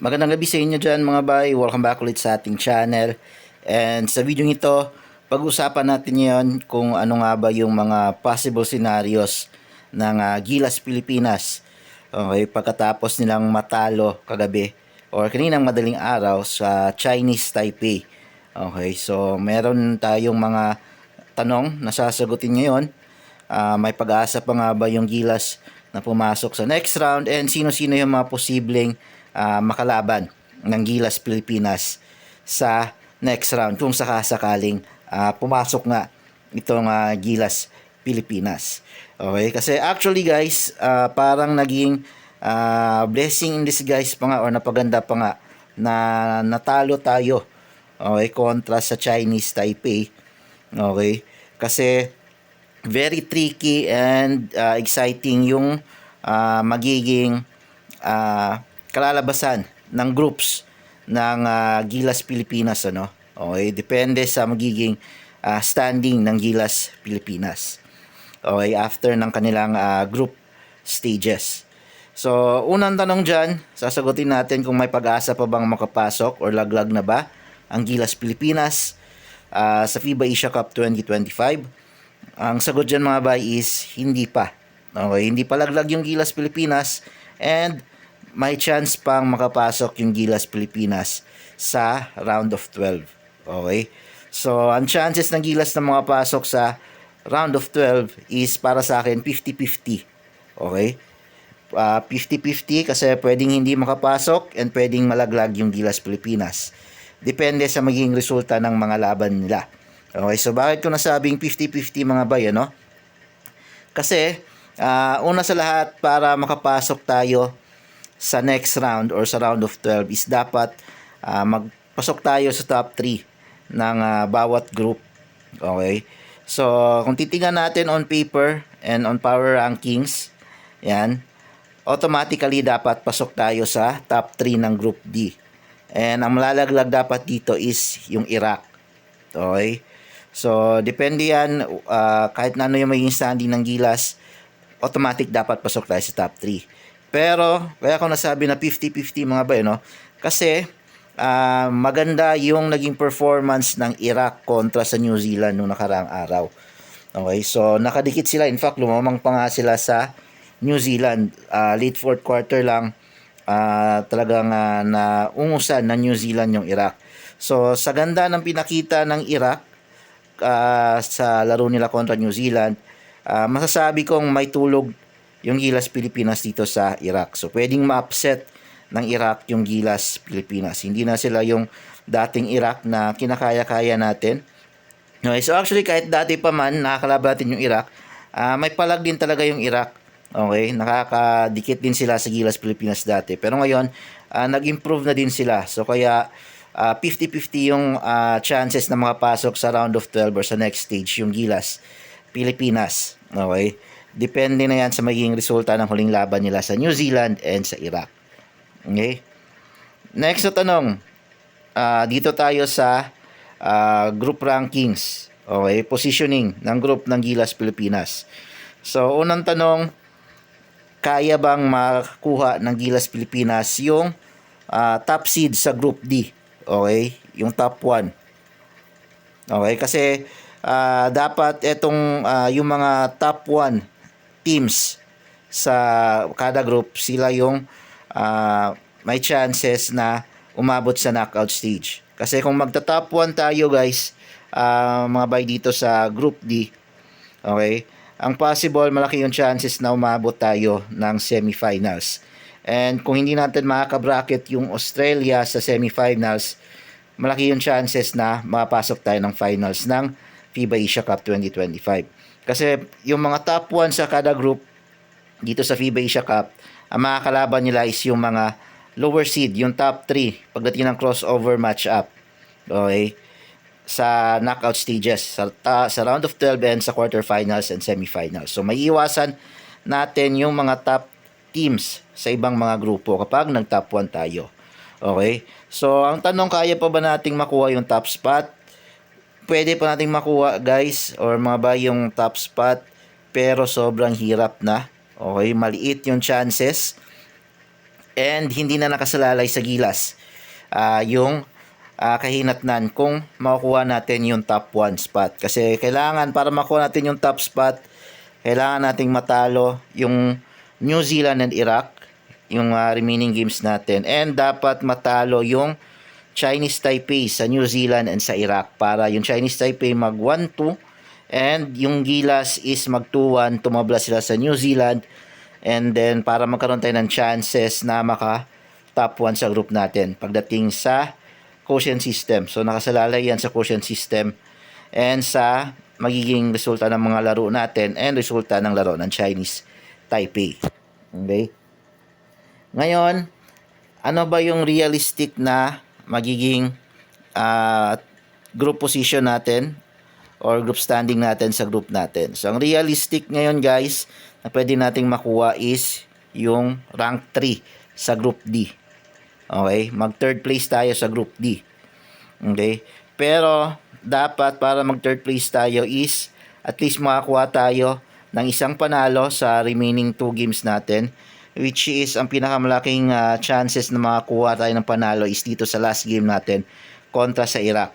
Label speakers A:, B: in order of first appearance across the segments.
A: Magandang gabi sa inyo dyan mga bay. Welcome back ulit sa ating channel. And sa video ito, pag-usapan natin ngayon kung ano nga ba yung mga possible scenarios ng ah, Gilas Pilipinas. Okay, pagkatapos nilang matalo kagabi or kaninang madaling araw sa Chinese Taipei. Okay, so meron tayong mga tanong na sasagutin ngayon. Ah, may pag-asa pa nga ba yung Gilas na pumasok sa next round and sino-sino yung mga posibleng ah, makalaban ng Gilas Pilipinas sa next round kung sakasakaling ah, pumasok nga itong ah, Gilas Pilipinas. Okay, kasi actually guys, ah, parang naging ah, blessing in disguise pa nga or napaganda pa nga na natalo tayo okay, kontra sa Chinese Taipei. Okay, kasi very tricky and uh, exciting yung uh, magiging uh, kalalabasan ng groups ng uh, Gilas Pilipinas ano. Okay, depende sa magiging uh, standing ng Gilas Pilipinas. Okay, after ng kanilang uh, group stages. So, unang tanong dyan, sasagutin natin kung may pag-asa pa bang makapasok or laglag na ba ang Gilas Pilipinas uh, sa FIBA Asia Cup 2025. Ang sagot dyan mga bay is hindi pa. Okay, hindi pa laglag yung Gilas Pilipinas and may chance pang makapasok yung Gilas Pilipinas sa round of 12. Okay? So, ang chances ng Gilas na makapasok sa round of 12 is para sa akin 50-50. Okay? Ah, 50-50 kasi pwedeng hindi makapasok and pwedeng malaglag yung Gilas Pilipinas. Depende sa magiging resulta ng mga laban nila. Okay, so bakit ko nasabing 50-50 mga bay, ano? Kasi, ah, una sa lahat, para makapasok tayo sa next round or sa round of 12 is dapat ah, magpasok tayo sa top 3 ng ah, bawat group. Okay? So, kung titingnan natin on paper and on power rankings, yan, automatically dapat pasok tayo sa top 3 ng group D. And ang malalaglag dapat dito is yung Iraq. Okay? So, depende yan, uh, kahit na ano yung maging standing ng Gilas, automatic dapat pasok tayo sa top 3. Pero, kaya ako nasabi na 50-50 mga ba, no? Kasi, ah, maganda yung naging performance ng Iraq kontra sa New Zealand nung nakaraang araw. Okay, so nakadikit sila. In fact, lumamang pa nga sila sa New Zealand. Ah, late fourth quarter lang, ah, talagang ah, na ungusan ng New Zealand yung Iraq. So, sa ganda ng pinakita ng Iraq, ah, sa laro nila kontra New Zealand, ah, masasabi kong may tulog yung Gilas Pilipinas dito sa Iraq. So pwedeng ma-upset ng Iraq yung Gilas Pilipinas. Hindi na sila yung dating Iraq na kinakaya-kaya natin. Okay, so actually kahit dati pa man nakakalaban natin yung Iraq, ah, may palag din talaga yung Iraq. Okay, nakakadikit din sila sa Gilas Pilipinas dati. Pero ngayon, ah, nag-improve na din sila. So kaya ah, 50-50 yung ah, chances na makapasok sa round of 12 or sa next stage yung Gilas Pilipinas. Okay? Depende na yan sa magiging resulta ng huling laban nila sa New Zealand and sa Iraq. Okay? Next na tanong. Ah, dito tayo sa ah, group rankings. Okay? Positioning ng group ng Gilas Pilipinas. So, unang tanong, kaya bang makakuha ng Gilas Pilipinas yung ah, top seed sa Group D? Okay? Yung top 1. Okay? Kasi ah, dapat itong ah, yung mga top 1 teams sa kada group, sila yung ah, may chances na umabot sa knockout stage. Kasi kung magta-top 1 tayo guys, ah, mga bay dito sa Group D, okay, ang possible malaki yung chances na umabot tayo ng semifinals. And kung hindi natin makaka-bracket yung Australia sa semifinals, malaki yung chances na mapasok tayo ng finals ng FIBA Asia Cup 2025. Kasi yung mga top 1 sa kada group dito sa FIBA Asia Cup, ang mga kalaban nila is yung mga lower seed, yung top 3 pagdating ng crossover matchup. Okay? Sa knockout stages, sa, ta- sa round of 12 and sa quarterfinals and semifinals. So may iwasan natin yung mga top teams sa ibang mga grupo kapag nag-top 1 tayo. Okay? So, ang tanong, kaya pa ba nating makuha yung top spot? Pwede pa nating makuha, guys, or mga ba yung top spot, pero sobrang hirap na. Okay? Maliit yung chances. and hindi na nakasalalay sa gilas ah, yung ah, kahinatnan kung makukuha natin yung top 1 spot. Kasi kailangan para makuha natin yung top spot, kailangan nating matalo yung New Zealand and Iraq, yung ah, remaining games natin. And dapat matalo yung Chinese Taipei sa New Zealand and sa Iraq para yung Chinese Taipei mag 1-2 and yung Gilas is mag 2-1 tumabla sila sa New Zealand and then para magkaroon tayo ng chances na maka top 1 sa group natin pagdating sa quotient system. So nakasalalay yan sa quotient system and sa magiging resulta ng mga laro natin and resulta ng laro ng Chinese Taipei. Okay? Ngayon, ano ba yung realistic na magiging ah, group position natin or group standing natin sa group natin. So, ang realistic ngayon guys na pwede nating makuha is yung rank 3 sa group D. Okay? Mag third place tayo sa group D. Okay? Pero, dapat para mag third place tayo is at least makakuha tayo ng isang panalo sa remaining two games natin which is ang pinakamalaking ah, chances na makakuha tayo ng panalo is dito sa last game natin kontra sa Iraq.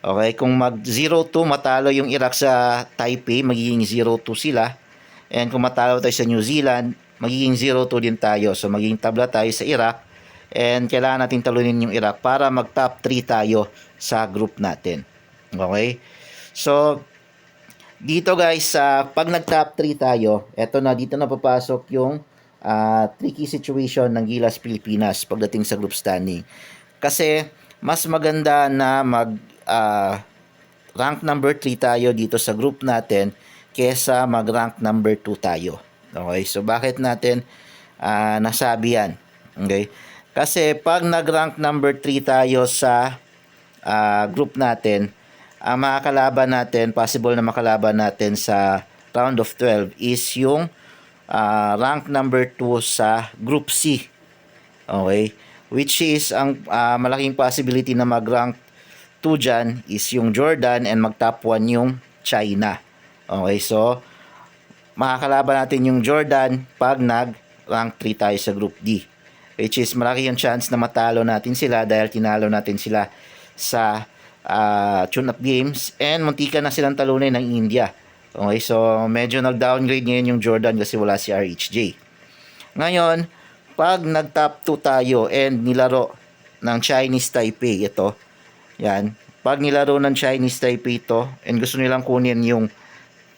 A: Okay, kung mag 0-2 matalo yung Iraq sa Taipei, magiging 0-2 sila. And kung matalo tayo sa New Zealand, magiging 0-2 din tayo. So magiging tabla tayo sa Iraq. And kailangan natin talunin yung Iraq para mag top 3 tayo sa group natin. Okay? So, dito guys, sa pag nag top 3 tayo, eto na, dito na papasok yung ah, tricky situation ng Gilas Pilipinas pagdating sa group standing. Kasi, mas maganda na mag ah, rank number 3 tayo dito sa group natin kesa mag rank number 2 tayo. Okay, so bakit natin ah, nasabi yan? Okay, kasi pag nag rank number 3 tayo sa ah, group natin, ang makakalaban natin, possible na makalaban natin sa round of 12 is yung ah, rank number 2 sa group C. Okay? Which is ang ah, malaking possibility na mag-rank 2 dyan is yung Jordan and mag-top 1 yung China. Okay, so makakalaban natin yung Jordan pag nag-rank 3 tayo sa group D. Which is malaki yung chance na matalo natin sila dahil tinalo natin sila sa ah, tune-up games and muntika na silang talunin ng India. Okay, so medyo nag-downgrade ngayon yung Jordan kasi wala si RHJ. Ngayon, pag nag-top 2 tayo and nilaro ng Chinese Taipei, ito, yan, pag nilaro ng Chinese Taipei ito and gusto nilang kunin yung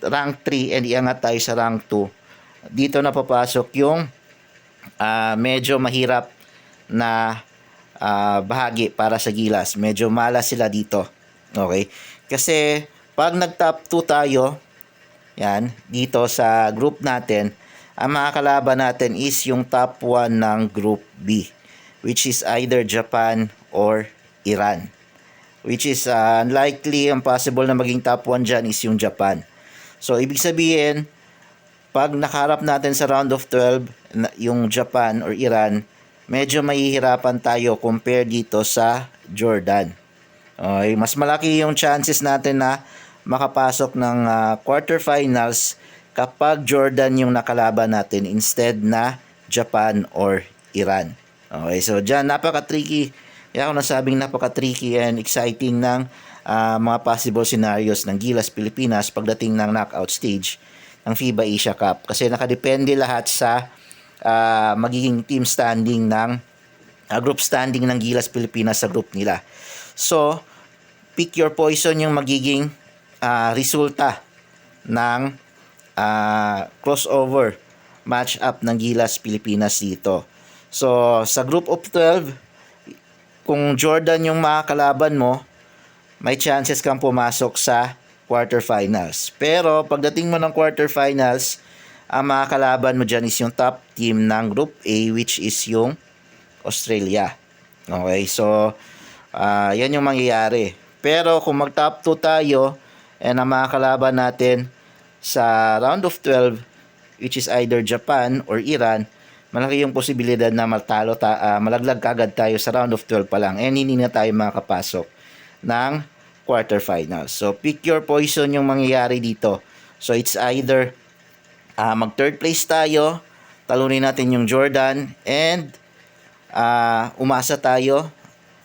A: rank 3 and iangat tayo sa rank 2, dito na papasok yung ah, medyo mahirap na ah, bahagi para sa Gilas. Medyo malas sila dito. Okay? Kasi pag nag-top 2 tayo, yan, dito sa group natin, ang makakalaban natin is yung top 1 ng group B, which is either Japan or Iran. Which is uh, unlikely, ang possible na maging top 1 dyan is yung Japan. So, ibig sabihin, pag nakaharap natin sa round of 12, na- yung Japan or Iran, medyo mahihirapan tayo compare dito sa Jordan. Okay, mas malaki yung chances natin na makapasok ng ah, quarterfinals kapag Jordan yung nakalaban natin instead na Japan or Iran. Okay, so dyan napaka-tricky. Kaya ako nasabing napaka-tricky and exciting ng ah, mga possible scenarios ng Gilas Pilipinas pagdating ng knockout stage ng FIBA Asia Cup. Kasi nakadepende lahat sa ah, magiging team standing ng ah, group standing ng Gilas Pilipinas sa group nila. So, pick your poison yung magiging ah, resulta ng ah, crossover match up ng Gilas Pilipinas dito. So, sa group of 12, kung Jordan yung makakalaban mo, may chances kang pumasok sa quarterfinals. Pero pagdating mo ng quarterfinals, ang makakalaban mo dyan is yung top team ng Group A which is yung Australia. Okay, so ah, yan yung mangyayari. Pero kung mag top 2 tayo and ang makakalaban natin sa round of 12 which is either Japan or Iran, malaki yung posibilidad na matalo ta ah, malaglag kagad tayo sa round of 12 pa lang and hindi na tayo makakapasok ng quarterfinals. So pick your poison yung mangyayari dito. So it's either ah, mag third place tayo, talunin natin yung Jordan and ah, umasa tayo.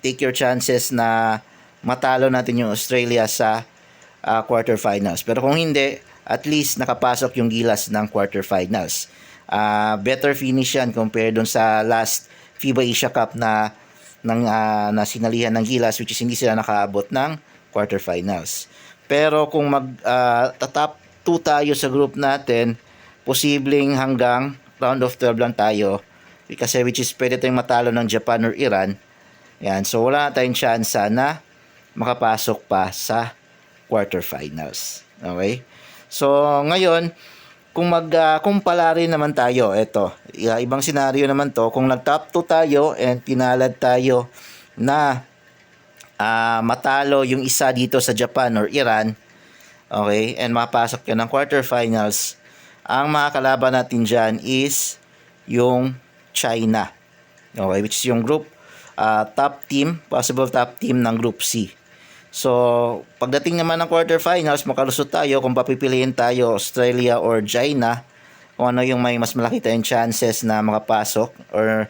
A: Take your chances na matalo natin yung Australia sa ah, quarterfinals. Pero kung hindi, at least nakapasok yung Gilas ng quarterfinals. Ah, better finish yan compared dun sa last FIBA Asia Cup na ng ah, na sinalihan ng Gilas which is hindi sila nakaabot ng quarterfinals. Pero kung mag ah, tatap 2 tayo sa group natin, posibleng hanggang round of 12 lang tayo. Kasi which is pwede tayong matalo ng Japan or Iran. Yan, so wala tayong chance na makapasok pa sa quarterfinals. Okay? So ngayon, kung mag uh, kumpala rin naman tayo, eto, ibang senaryo naman to, kung nag-top 2 tayo and pinalad tayo na ah, matalo yung isa dito sa Japan or Iran, okay, and mapasok ka ng quarterfinals, ang mga kalaban natin dyan is yung China. Okay, which is yung group ah, top team, possible top team ng group C. So, pagdating naman ng quarterfinals, makalusot tayo kung papipiliin tayo Australia or China, kung ano yung may mas malaki tayong chances na makapasok or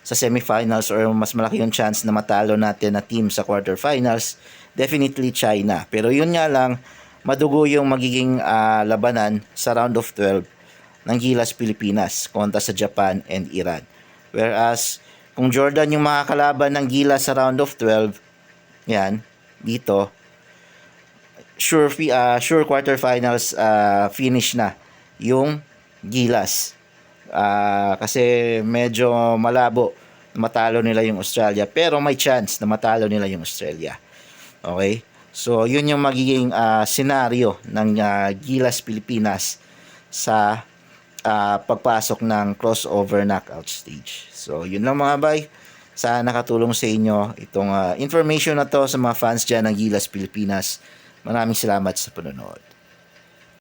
A: sa semifinals or mas malaki yung chance na matalo natin na team sa quarterfinals, definitely China. Pero yun nga lang, madugo yung magiging ah, labanan sa round of 12 ng Gilas Pilipinas kontra sa Japan and Iran. Whereas, kung Jordan yung makakalaban ng Gilas sa round of 12, yan, dito, sure ah, sure quarterfinals ah, finish na yung Gilas. Ah, kasi medyo malabo matalo nila yung Australia pero may chance na matalo nila yung Australia. Okay? So, yun yung magiging ah, senaryo ng ah, Gilas Pilipinas sa ah, pagpasok ng crossover knockout stage. So, yun lang mga bay. Sana nakatulong sa inyo itong ah, information na to sa mga fans dyan ng Gilas Pilipinas. Maraming salamat sa panonood.